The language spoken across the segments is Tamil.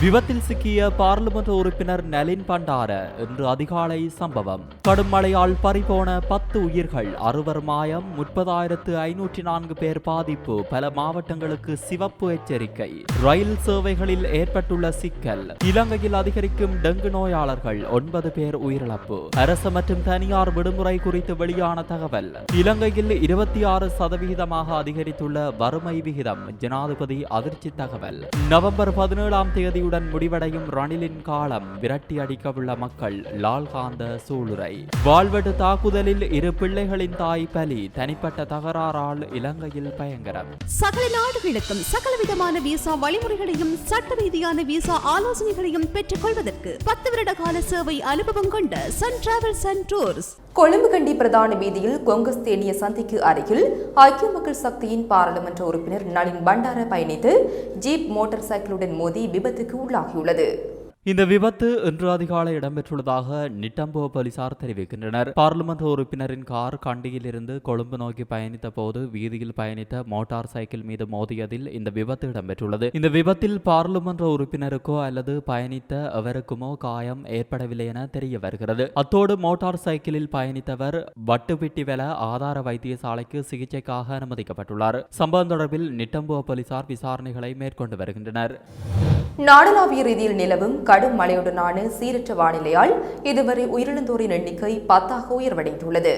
விபத்தில் சிக்கிய பாராளுமன்ற உறுப்பினர் நலின் பண்டார இன்று அதிகாலை சம்பவம். கடும் மழையால் பறிபோன பத்து உயிர்கள் அறுவர் மாயம் முப்பதாயிரத்து ஐநூற்றி நான்கு பேர் பாதிப்பு பல மாவட்டங்களுக்கு சிவப்பு எச்சரிக்கை. ரயில் சேவைகளில் ஏற்பட்டுள்ள சிக்கல் இலங்கையில் அதிகரிக்கும் டெங்கு நோயாளர்கள் ஒன்பது பேர் உயிரிழப்பு. அரசு மற்றும் தனியார் விடுமுறை குறித்து வெளியான தகவல் இலங்கையில் இருபத்தி ஆறு சதவிகிதமாக அதிகரித்துள்ள வறுமை விகிதம் ஜனாதிபதி அதிர்ச்சி தகவல். நவம்பர் பதினேழாம் தேதி தேதியுடன் முடிவடையும் ரணிலின் காலம் விரட்டி அடிக்கவுள்ள மக்கள் லால்காந்த சூளுரை. வாழ்வெட்டு தாக்குதலில் இரு பிள்ளைகளின் தாய் பலி தனிப்பட்ட தகராறால் இலங்கையில் பயங்கரம். சகல நாடுகளுக்கும் சகலவிதமான விசா வழிமுறைகளையும் சட்ட ரீதியான விசா ஆலோசனைகளையும் பெற்றுக் கொள்வதற்கு பத்து வருட கால சேவை அனுபவம் கொண்ட Sun travels and tours Colombo Kandy பிரதான வீதியில் கொங்கஸ் தேனிய சந்திக்கு அருகில் ஐக்கிய மக்கள் சக்தியின் பாராளுமன்ற உறுப்பினர் நளின் பண்டார பயணித்து ஜீப் மோட்டார் சைக்கிளுடன் மோதி விபத்துக்கு உள்ளாகியுள்ளது இந்த விபத்து இன்று அதிகாலை இடம்பெற்றுள்ளதாக நிட்டம்போ போலீசார் தெரிவிக்கின்றனர். பாராளுமன்ற உறுப்பினரின் கார் கண்டியிலிருந்து கொழும்பு நோக்கி பயணித்த போது வீதியில் பயணித்த மோட்டார் சைக்கிள் மீது மோதியதில் இந்த விபத்து இடம்பெற்றுள்ளது. இந்த விபத்தில் பாராளுமன்ற உறுப்பினருக்கோ அல்லது பயணித்த எவருக்குமோ காயம் ஏற்படவில்லை என தெரிய வருகிறது. அத்தோடு மோட்டார் சைக்கிளில் பயணித்தவர் வட்டுப்பிட்டிவெல ஆதார வைத்தியசாலைக்கு சிகிச்சைக்காக அனுமதிக்கப்பட்டுள்ளார். சம்பவம் தொடர்பில் நிட்டம்போ போலீசார் விசாரணைகளை மேற்கொண்டு வருகின்றனர். நாடளாவிய ரீதியில் நிலவும் கடும் மழையுடனான சீரற்ற வானிலையால் இதுவரை உயிரிழந்தோரின் எண்ணிக்கை பத்தாக உயர்வடைந்துள்ளது.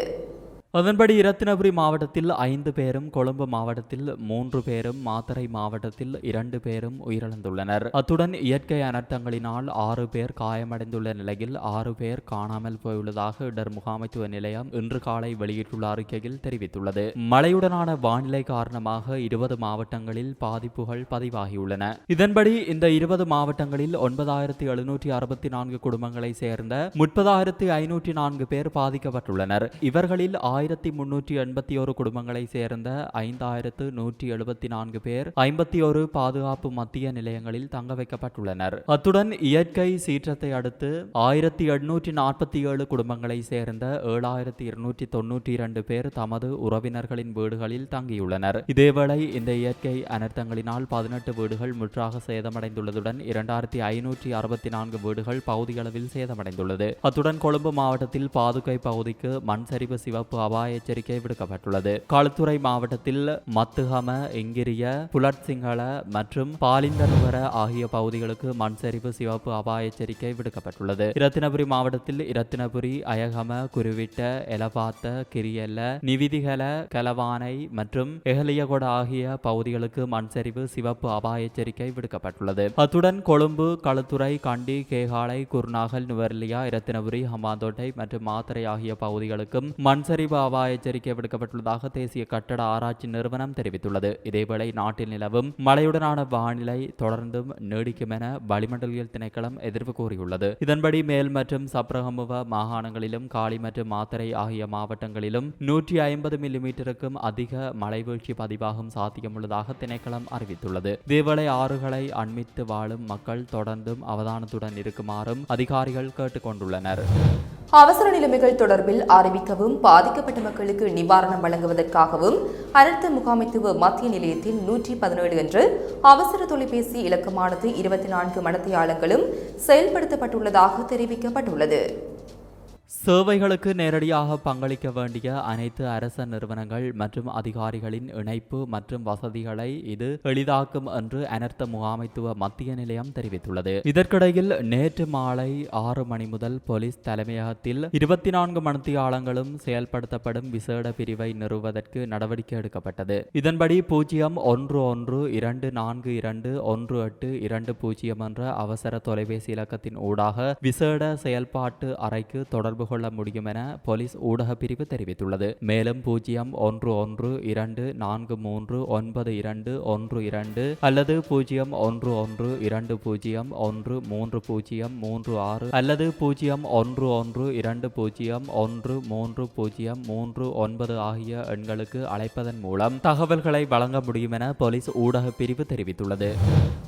அதன்படி இரத்தினபுரி மாவட்டத்தில் ஐந்து பேரும் கொழும்பு மாவட்டத்தில் மூன்று பேரும் மாத்தறை மாவட்டத்தில் இரண்டு பேரும் உயிரிழந்துள்ளனர். அத்துடன் இயற்கை அனர்த்தங்களினால் ஆறு பேர் காயமடைந்துள்ள நிலையில் ஆறு பேர் காணாமல் போயுள்ளதாக இடர் முகாமைத்துவ நிலையம் இன்று காலை வெளியிட்டுள்ள அறிக்கையில் தெரிவித்துள்ளது. மழையுடனான வானிலை காரணமாக இருபது மாவட்டங்களில் பாதிப்புகள் பதிவாகியுள்ளன. இதன்படி இந்த இருபது மாவட்டங்களில் ஒன்பதாயிரத்தி எழுநூற்றி அறுபத்தி நான்கு குடும்பங்களை சேர்ந்த முப்பதாயிரத்தி ஐநூற்றி நான்கு பேர் பாதிக்கப்பட்டுள்ளனர். இவர்களில் ஆயிரத்தி முன்னூற்றி எண்பத்தி ஒரு குடும்பங்களை சேர்ந்த ஐந்தாயிரத்து நூற்றி எழுபத்தி நான்கு பேர் ஐம்பத்தி ஒரு பாதுகாப்பு மத்திய நிலையங்களில் தங்க வைக்கப்பட்டுள்ளனர். அத்துடன் இயற்கை சீற்றத்தை அடுத்து ஆயிரத்தி எண்ணூற்றி நாற்பத்தி ஏழு குடும்பங்களை சேர்ந்த ஏழாயிரத்தி இருநூற்றி தொன்னூற்றி இரண்டு பேர் தமது உறவினர்களின் வீடுகளில் தங்கியுள்ளனர். இதேவேளை இந்த இயற்கை அனர்த்தங்களினால் பதினெட்டு வீடுகள் முற்றாக சேதமடைந்துள்ளதுடன் இரண்டாயிரத்தி ஐநூற்றி அறுபத்தி நான்கு வீடுகள் பகுதியளவில் சேதமடைந்துள்ளது. அத்துடன் கொழும்பு மாவட்டத்தில் பாதுகை பகுதிக்கு மண் சரிவு சிவப்பு அபாய எச்சரிக்கை விடுக்கப்பட்டுள்ளது. களுத்துறை மாவட்டத்தில் மத்துகம எங்கிரிய புலட்சிங்கள மற்றும் பாலிந்தனுவர ஆகிய பகுதிகளுக்கு மண் சரிவு சிவப்பு அபாய எச்சரிக்கை விடுக்கப்பட்டுள்ளது. இரத்தினபுரி மாவட்டத்தில் இரத்தினபுரி அயகம குருவிட்ட எலபாத்த கிரியல்ல நிவிதிகல கலவானை மற்றும் எகலியகொட ஆகிய பகுதிகளுக்கு மண் சரிவு சிவப்பு அபாய எச்சரிக்கை விடுக்கப்பட்டுள்ளது. அத்துடன் கொழும்பு களுத்துறை கண்டி கேகாலை குர்நாகல் நுவர்லியா இரத்தினபுரி ஹமாந்தோட்டை மற்றும் மாத்தரை ஆகிய பகுதிகளுக்கும் மண் சரிவு அபாய எச்சரிக்கை விடுக்கப்பட்டுள்ளதாக தேசிய கட்டட ஆராய்ச்சி நிறுவனம் தெரிவித்துள்ளது. இதேவேளை நாட்டில் நிலவும் மழையுடனான வானிலை தொடர்ந்தும் நீடிக்கும் என வளிமண்டலியல் திணைக்களம் எதிர்ப்பு கூறியுள்ளது. இதன்படி மேல் மற்றும் சப்ரகமுவ மாகாணங்களிலும் காலி மற்றும் மாத்தரை ஆகிய மாவட்டங்களிலும் நூற்றி ஐம்பது மில்லிமீட்டருக்கும் அதிக மழை வீழ்ச்சி பதிவாகும் சாத்தியமுள்ளதாக திணைக்களம் அறிவித்துள்ளது. இதேவேளை ஆறுகளை அண்மித்து வாழும் மக்கள் தொடர்ந்தும் அவதானத்துடன் இருக்குமாறும் அதிகாரிகள் கேட்டுக்கொண்டுள்ளனர். அவசர நிலைமைகள் தொடர்பில் அறிவிக்கவும் பாதிக்கப்பட்ட மக்களுக்கு நிவாரணம் வழங்குவதற்காகவும் அனர்த்த முகாமைத்துவ மத்திய நிலையத்தில் நூற்றி பதினேழு என்று அவசர தொலைபேசி இலக்கமானது இருபத்தி நான்கு மணத்தையாளங்களும் செயல்படுத்தப்பட்டுள்ளதாக தெரிவிக்கப்பட்டுள்ளது. சேவைகளுக்கு நேரடியாக பங்களிக்க வேண்டிய அனைத்து அரச நிறுவனங்கள் மற்றும் அதிகாரிகளின் இணைப்பு மற்றும் வசதிகளை இது எளிதாக்கும் என்று அனர்த்த முகாமைத்துவ மத்திய நிலையம் தெரிவித்துள்ளது. இதற்கிடையில் நேற்று மாலை ஆறு மணி முதல் போலீஸ் தலைமையகத்தில் இருபத்தி நான்கு மணித்தியாளங்களும் செயல்படுத்தப்படும் விசேட பிரிவை நிறுவுவதற்கு நடவடிக்கை எடுக்கப்பட்டது. இதன்படி பூஜ்ஜியம் ஒன்று ஒன்று இரண்டு நான்கு இரண்டு ஒன்று எட்டு இரண்டு பூஜ்ஜியம் என்ற அவசர தொலைபேசி இலக்கத்தின் ஊடாக விசேட செயல்பாட்டு அறைக்கு தொடர்பு தொடர்பு கொள்ள முடியும் என போலீஸ் ஊடக பிரிவு தெரிவித்துள்ளது. மேலும் பூஜ்ஜியம் ஒன்று ஒன்று இரண்டு நான்கு மூன்று ஒன்பது இரண்டு ஒன்று இரண்டு அல்லது பூஜ்ஜியம் ஒன்று ஒன்று இரண்டு பூஜ்ஜியம் ஒன்று மூன்று பூஜ்ஜியம் மூன்று ஆறு அல்லது பூஜ்ஜியம் ஒன்று ஒன்று இரண்டு பூஜ்ஜியம் ஒன்று மூன்று பூஜ்ஜியம் மூன்று ஒன்பது ஆகிய எண்களுக்கு அழைப்பதன் மூலம் தகவல்களை வழங்க முடியும் என போலீஸ் ஊடக பிரிவு தெரிவித்துள்ளது.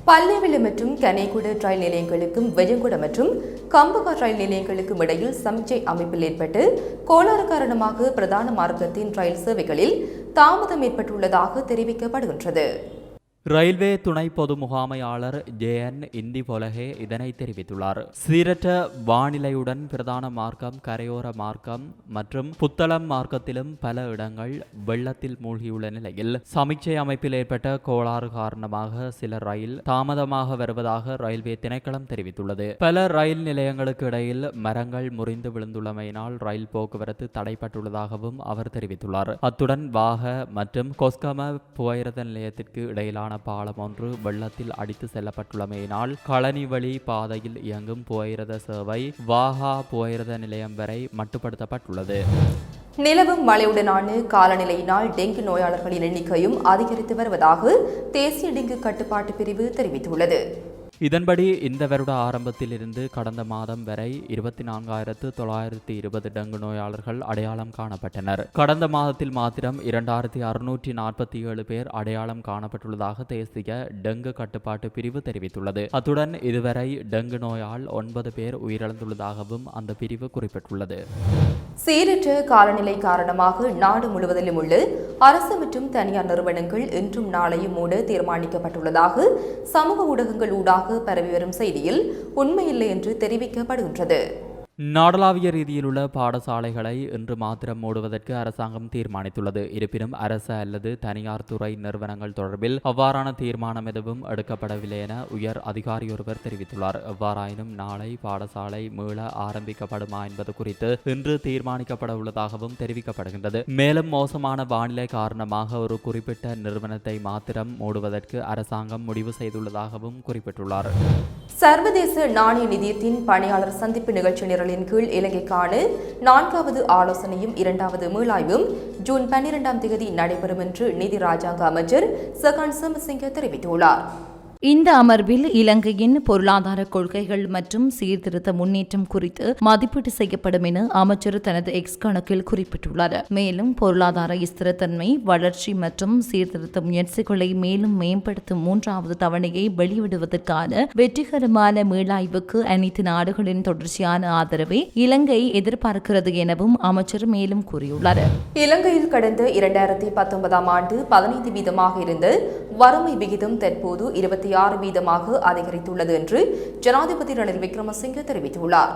பல்லேவில மற்றும் கனேகுட ரயில் நிலையங்களுக்கும் வெஜங்குட மற்றும் கம்பகா ரயில் நிலையங்களுக்கும் இடையில் சமிச்சை அமைப்பில் ஏற்பட்டு கோளாறு காரணமாக பிரதான மார்க்கத்தின் ரயில் சேவைகளில் தாமதம் ஏற்பட்டுள்ளதாக தெரிவிக்கப்படுகின்றது. ரயில்வே துணை பொது முகாமையாளர் ஜே என் இந்தி பொலகே இதனை தெரிவித்துள்ளார் சீரற்ற வானிலையுடன் பிரதான மார்க்கம் கரையோர மார்க்கம் மற்றும் புத்தளம் மார்க்கத்திலும் பல இடங்கள் வெள்ளத்தில் மூழ்கியுள்ள நிலையில் சமீட்சை அமைப்பில் ஏற்பட்ட கோளாறு காரணமாக சில ரயில் தாமதமாக வருவதாக ரயில்வே திணைக்களம் தெரிவித்துள்ளது பல ரயில் நிலையங்களுக்கு இடையில் மரங்கள் முறிந்து விழுந்துள்ளமையினால் ரயில் போக்குவரத்து தடைப்பட்டுள்ளதாகவும் அவர் தெரிவித்துள்ளார் அத்துடன் வாக மற்றும் கொஸ்கம புகையிரத நிலையத்திற்கு இடையிலான பாலம் ஒன்று வெள்ளத்தில் அடித்து செல்லப்பட்டுள்ளமையினால் களனி வழி பாதையில் இயங்கும் புகையிரத சேவை வாகா புகையிரத நிலையம் வரை மட்டுப்படுத்தப்பட்டுள்ளது. நிலவும் மழையுடனான காலநிலையினால் டெங்கு நோயாளர்களின் எண்ணிக்கையும் அதிகரித்து வருவதாக தேசிய டெங்கு கட்டுப்பாட்டு பிரிவு தெரிவித்துள்ளது. இதன்படி இந்த வருட ஆரம்பத்திலிருந்து கடந்த மாதம் வரை இருபத்தி நான்காயிரத்து தொள்ளாயிரத்தி இருபது டெங்கு நோயாளர்கள் அடையாளம் காணப்பட்டனர். கடந்த மாதத்தில் மாத்திரம் இரண்டாயிரத்தி அறுநூற்றி நாற்பத்தி ஏழு பேர் அடையாளம் காணப்பட்டுள்ளதாக தேசிய டெங்கு கட்டுப்பாட்டு பிரிவு தெரிவித்துள்ளது. அத்துடன் இதுவரை டெங்கு நோயால் ஒன்பது பேர் உயிரிழந்துள்ளதாகவும் அந்த பிரிவு குறிப்பிட்டுள்ளது. சீரற்ற காலநிலை காரணமாக நாடு முழுவதிலும் உள்ள அரசு மற்றும் தனியார் நிறுவனங்கள் இன்றும் நாளையும் மூட தீர்மானிக்கப்பட்டுள்ளதாக சமூக ஊடகங்கள் ஊடாக பரவி வரும் செய்தியில் உண்மையில்லை என்று தெரிவிக்கப்படுகின்றது. நாடளாவிய ரீதியில் உள்ள பாடசாலைகளை இன்று மாத்திரம் மூடுவதற்கு அரசாங்கம் தீர்மானித்துள்ளது. இருப்பினும் அரசு அல்லது தனியார் துறை நிறுவனங்கள் தொடர்பில் அவ்வாறான தீர்மானம் எதுவும் எடுக்கப்படவில்லை என உயர் அதிகாரியொருவர் தெரிவித்துள்ளார். எவ்வாறாயினும் நாளை பாடசாலை மீள ஆரம்பிக்கப்படுமா என்பது குறித்து இன்று தீர்மானிக்கப்பட உள்ளதாகவும் தெரிவிக்கப்படுகின்றது. மேலும் மோசமான வானிலை காரணமாக ஒரு குறிப்பிட்ட நிறுவனத்தை மாத்திரம் மூடுவதற்கு அரசாங்கம் முடிவு செய்துள்ளதாகவும் குறிப்பிட்டுள்ளார். சர்வதேச நாணய நிதியத்தின் பணியாளர் சந்திப்பு நிகழ்ச்சி நிரலின் கீழ் இலங்கைக்கான நான்காவது ஆலோசனையும் இரண்டாவது மீளாய்வும் ஜூன் பன்னிரெண்டாம் தேதி நடைபெறும் என்று நிதி ராஜாங்க அமைச்சர் சகான் சமசிங்க தெரிவித்துள்ளார். இந்த அமர்வில் இலங்கையின் பொருளாதார கொள்கைகள் மற்றும் சீர்திருத்த முன்னேற்றம் குறித்து மதிப்பீடு செய்யப்படும் என அமைச்சர் தனது எக்ஸ் கணக்கில் குறிப்பிட்டுள்ளார். மேலும் பொருளாதார ஸ்திரத்தன்மை வளர்ச்சி மற்றும் சீர்திருத்த முயற்சிகளை மேலும் மேம்படுத்தும் மூன்றாவது தவணையை வெளியிடுவதற்கான வெற்றிகரமான மீளாய்வுக்கு அனைத்து நாடுகளின் தொடர்ச்சியான ஆதரவை இலங்கை எதிர்பார்க்கிறது எனவும் அமைச்சர் மேலும் கூறியுள்ளார். இலங்கையில் கடந்த இரண்டாயிரத்தி பத்தொன்பதாம் ஆண்டு பதினைந்து வீதமாக இருந்த வறுமை விகிதம் தற்போது இருபத்தி ஆறு வீதமாக அதிகரித்துள்ளது என்று ஜனாதிபதி ரணில் விக்ரமசிங்கே தெரிவித்துள்ளார்.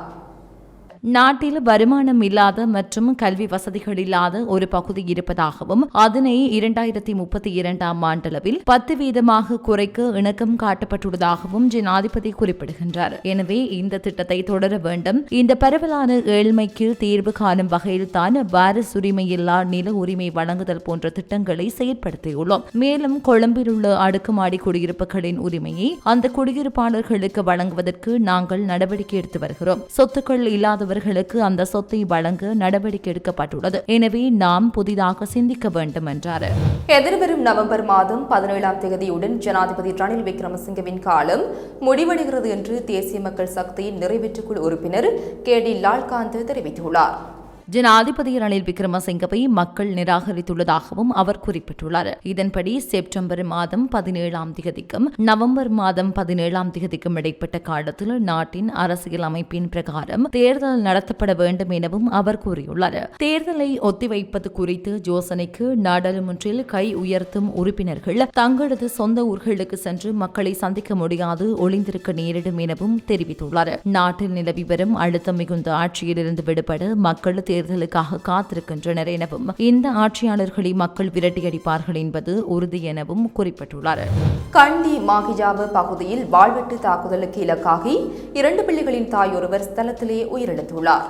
நாட்டில் வருமானம் இல்லாத மற்றும் கல்வி வசதிகள் இல்லாத ஒரு பகுதி இருப்பதாகவும் அதனை இரண்டாயிரத்தி முப்பத்தி இரண்டாம் ஆண்டளவில் பத்து வீதமாக குறைக்க இணக்கம் காட்டப்பட்டுள்ளதாகவும் ஜனாதிபதி குறிப்பிடுகின்றார். எனவே இந்த திட்டத்தை தொடர வேண்டும். இந்த பரவலான ஏழ்மைக்கு தீர்வு காணும் வகையில் தான் வாரிசு உரிமையில்லா நில உரிமை வழங்குதல் போன்ற திட்டங்களை செயற்படுத்தியுள்ளோம். மேலும் கொழும்பில் உள்ள அடுக்குமாடி குடியிருப்புகளின் உரிமையை அந்த குடியிருப்பாளர்களுக்கு வழங்குவதற்கு நாங்கள் நடவடிக்கை எடுத்து வருகிறோம். சொத்துக்கள் இல்லாதவர் அவர்களுக்கு அந்த சொத்தை வழங்க நடவடிக்கை எடுக்கப்பட்டுள்ளது. எனவே நாம் புதிதாக சிந்திக்க வேண்டும் என்றார். எதிர்வரும் நவம்பர் மாதம் பதினேழாம் தேதியுடன் ஜனாதிபதி ரணில் விக்ரமசிங்கவின் காலம் முடிவடைகிறது என்று தேசிய மக்கள் சக்தியின் நிறைவேற்றுக்குழு உறுப்பினர் கே டி லால்காந்த் தெரிவித்துள்ளார். ஜனாதிபதி ரணில் விக்ரமசிங்கவை மக்கள் நிராகரித்துள்ளதாகவும் அவர் குறிப்பிட்டுள்ளார். இதன்படி செப்டம்பர் மாதம் பதினேழாம் திகதிக்கும் நவம்பர் மாதம் பதினேழாம் திகதிக்கும் இடைப்பட்ட காலத்தில் நாட்டின் அரசியல் அமைப்பின் பிரகாரம் தேர்தல் நடத்தப்பட வேண்டும் எனவும் அவர் கூறியுள்ளார். தேர்தலை ஒத்திவைப்பது குறித்து யோசனைக்கு நாடாளுமன்றில் கை உயர்த்தும் உறுப்பினர்கள் தங்களது சொந்த ஊர்களுக்கு சென்று மக்களை சந்திக்க முடியாது ஒளிந்திருக்க நேரிடும் எனவும் தெரிவித்துள்ளார். நாட்டில் நிலவி வரும் அழுத்தம் மிகுந்த ஆட்சியிலிருந்து விடுபட மக்கள் தேர்தலுக்காக காத்திருக்கின்றனர் எனவும் இந்த ஆட்சியாளர்களை மக்கள் விரட்டியடிப்பார்கள் என்பது உறுதி எனவும் குறிப்பிட்டுள்ளார். கண்டி மாகிஜாவ பகுதியில் வாழ்வெட்டு தாக்குதலுக்கு இலக்காகி இரண்டு பிள்ளைகளின் தாய் ஒருவர் ஸ்தலத்திலே உயிரிழந்துள்ளார்.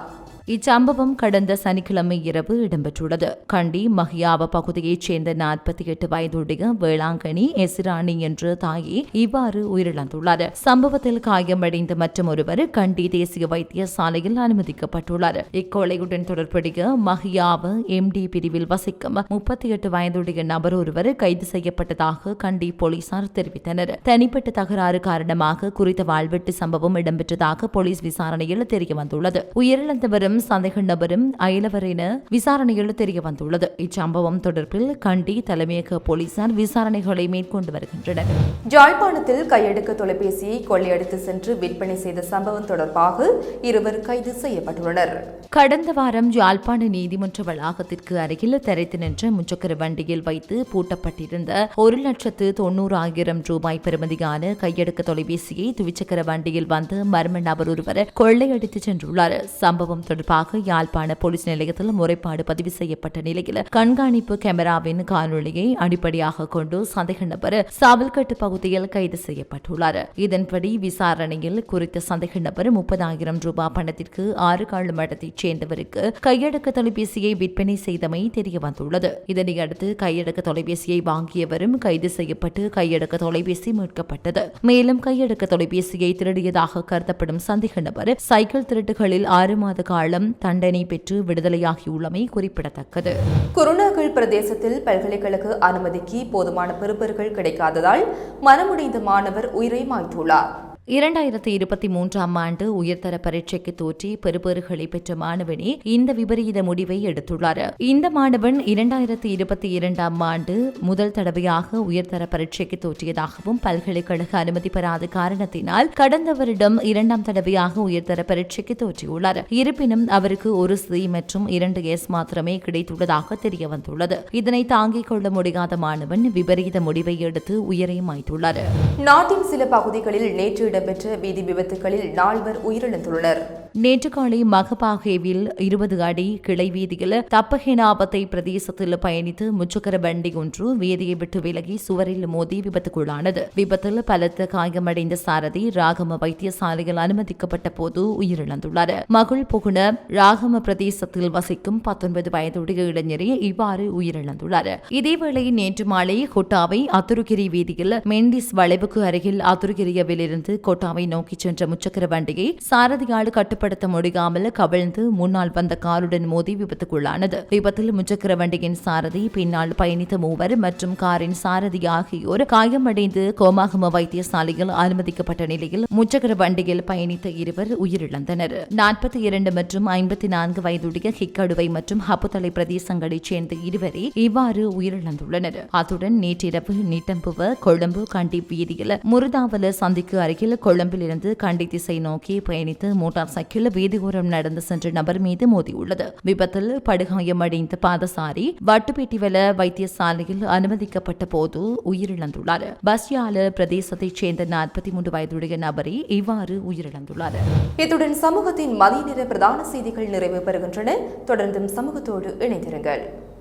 இச்சம்பவம் கடந்த சனிக்கிழமை இரவு இடம்பெற்றுள்ளது. கண்டி மஹியாவ பகுதியைச் சேர்ந்த நாற்பத்தி எட்டு வயதுடைய வேளாங்கண்ணி எசிராணி என்ற தாயே இவ்வாறு உயிரிழந்துள்ளார் சம்பவத்தில் காயமடைந்த மற்றும் ஒருவர் கண்டி தேசிய வைத்தியசாலையில் அனுமதிக்கப்பட்டுள்ளார். இக்கொலையுடன் தொடர்புடைய மஹியாவ எம்டி பிரிவில் வசிக்கும் முப்பத்தி எட்டு வயதுடைய நபர் ஒருவர் கைது செய்யப்பட்டதாக கண்டி போலீசார் தெரிவித்தனர். தனிப்பட்ட தகராறு காரணமாக குறித்த வாழ்வெட்டு சம்பவம் இடம்பெற்றதாக போலீஸ் விசாரணையில் தெரியவந்துள்ளது. உயிரிழந்தவரும் பெண்ணும் சந்தேக நபரும் அயலவர் என விசாரணையில் தெரிய வந்துள்ளது. இச்சம்பவம் தொடர்பில் கண்டி தலைமையக போலீசார் விசாரணைகளை மேற்கொண்டு வருகின்றனர். ஜாழ்ப்பாணத்தில் கையெடுக்க தொலைபேசியை கொள்ளையடித்து சென்று விற்பனை செய்த சம்பவம் தொடர்பாக இருவர் கைது செய்யப்பட்டுள்ளனர். கடந்த வாரம் யாழ்ப்பாண நீதிமன்ற வளாகத்திற்கு அருகில் தரைத்து நின்ற முச்சக்கர வண்டியில் வைத்து பூட்டப்பட்டிருந்த ஒரு லட்சத்து தொன்னூறு ஆயிரம் ரூபாய் பெறுமதியான கையெடுக்க தொலைபேசியை துவிச்சக்கர வண்டியில் வந்த மர்ம நபர் ஒருவர் கொள்ளையடித்து சென்றுள்ளார். சம்பவம் தொடர்பாக தொடர்பாக யாழ்ப்பாண போலீஸ் நிலையத்தில் முறைப்பாடு பதிவு செய்யப்பட்ட நிலையில் கண்காணிப்பு கேமராவின் காணொலியை அடிப்படையாக கொண்டு சந்தேக நபர் சாவல்கட்டு பகுதியில் கைது செய்யப்பட்டுள்ளார். இதன்படி விசாரணையில் குறித்த சந்தேக நபர் முப்பதாயிரம் ரூபாய் பணத்திற்கு ஆறு கால மடத்தைச் சேர்ந்தவருக்கு கையடக்க தொலைபேசியை விற்பனை செய்தமை தெரிய வந்துள்ளது இதனையடுத்து கையடக்க தொலைபேசியை வாங்கியவரும் கைது செய்யப்பட்டு கையடக்க தொலைபேசி மீட்கப்பட்டது. மேலும் கையடக்க தொலைபேசியை திருடியதாக கருதப்படும் சந்தேக நபர் சைக்கிள் திருட்டுகளில் ஆறு மாத கால மூலம் தண்டனை பெற்று விடுதலையாகியுள்ளமை குறிப்பிடத்தக்கது. குருநாகல் பிரதேசத்தில் பல்கலைக்கழக அனுமதிக்கு போதுமான பெறுபர்கள் கிடைக்காததால் மனமுடைந்த மாணவர் உயிரை மாய்த்துள்ளார். இரண்டாயிரத்தி இருபத்தி மூன்றாம் ஆண்டு உயர்தர பரீட்சைக்கு தோற்றி பெறுபேறுகளை பெற்ற மாணவனே இந்த விபரீத முடிவை எடுத்துள்ளார். இந்த மாணவன் இரண்டாயிரத்தி இருபத்தி இரண்டாம் ஆண்டு முதல் தடவையாக உயர்தர பரீட்சைக்கு தோற்றியதாகவும் பல்கலைக்கழக அனுமதி பெறாத காரணத்தினால் கடந்த வருடம் இரண்டாம் தடவையாக உயர்தர பரீட்சைக்கு தோற்றியுள்ளார். இருப்பினும் அவருக்கு ஒரு சி மற்றும் இரண்டு எஸ் மாத்திரமே கிடைத்துள்ளதாக தெரிய வந்துள்ளது இதனை தாங்கிக் கொள்ள முடியாத மாணவன் விபரீத முடிவை எடுத்து உயிரை மாய்த்துள்ளார் நாட்டின் சில பகுதிகளில் நேற்று இடம்பெற்ற வீதி விபத்துகளில் நால்வர் உயிரிழந்துள்ளனர். நேற்று காலை மகபாகேவில் இருபது அடி கிளை வீதியில் தப்பஹெனாபத்தை பிரதேசத்தில் பயணித்து முச்சக்கர வண்டி ஒன்று வீதியை விட்டு விலகி சுவரில் மோதி விபத்துக்குள்ளானது. விபத்தில் பலத்த காயமடைந்த சாரதி ராகம வைத்தியசாலையில் அனுமதிக்கப்பட்ட போது உயிரிழந்துள்ளார். மகள் புகுண ராகம பிரதேசத்தில் வசிக்கும் பத்தொன்பது வயதுடைய இளைஞரே இவ்வாறு உயிரிழந்துள்ளார். இதேவேளை நேற்று மாலை கொட்டாவை அத்துருகிரி வீதியில் மெண்டிஸ் வளைவுக்கு அருகில் அத்துருகிரியவிலிருந்து கொட்டாவை நோக்கி சென்ற முச்சக்கர வண்டியை சாரதியால் கட்டுப்படுத்த முடியாமல் கவிழ்ந்து முன்னால் வந்த காருடன் மோதி விபத்துக்குள்ளானது. விபத்தில் முச்சக்கர வண்டியின் சாரதி பின்னால் பயணித்த மூவர் மற்றும் காரின் சாரதி ஆகியோர் காயமடைந்து கோமாகம வைத்தியசாலையில் அனுமதிக்கப்பட்ட நிலையில் முச்சக்கர வண்டியில் பயணித்த இருவர் உயிரிழந்தனர். நாற்பத்தி இரண்டு மற்றும் ஐம்பத்தி நான்கு வயதுடைய ஹிக்கடுவை மற்றும் ஹப்புத்தலை பிரதேசங்களைச் சேர்ந்த இருவரே இவ்வாறு உயிரிழந்துள்ளனர். அத்துடன் நேற்றிரவு நீட்டம்புவ கொழும்பு கண்டி வீதியில் முருதாவல சந்திக்கு அருகில் கொழும்பிலிருந்து கண்டி திசை நோக்கி பயணித்து மோட்டார் சைக்கிள் வீதியோரம் நடந்து சென்ற நபர் மீது மோதியுள்ளது. விபத்தில் படுகாயமடைந்த பாதசாரி வட்டுப்பேட்டிவல வைத்தியசாலையில் அனுமதிக்கப்பட்ட போது உயிரிழந்துள்ளார். பஸ்யால பிரதேசத்தைச் சேர்ந்த நாற்பத்தி மூன்று வயதுடைய நபரே இவ்வாறு உயிரிழந்துள்ளார். இத்துடன் சமூகத்தின் மதிய நேர பிரதான செய்திகள் நிறைவு பெறுகின்றன. தொடர்ந்தும் சமூகத்தோடு இணைந்திருங்கள்.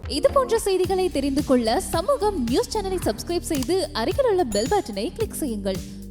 இது போன்ற செய்திகளை தெரிந்து கொள்ள சமூகம் நியூஸ் சேனலை சப்ஸ்கிரைப் செய்து அருகில் உள்ள பெல் பட்டனை கிளிக் செய்யுங்கள்.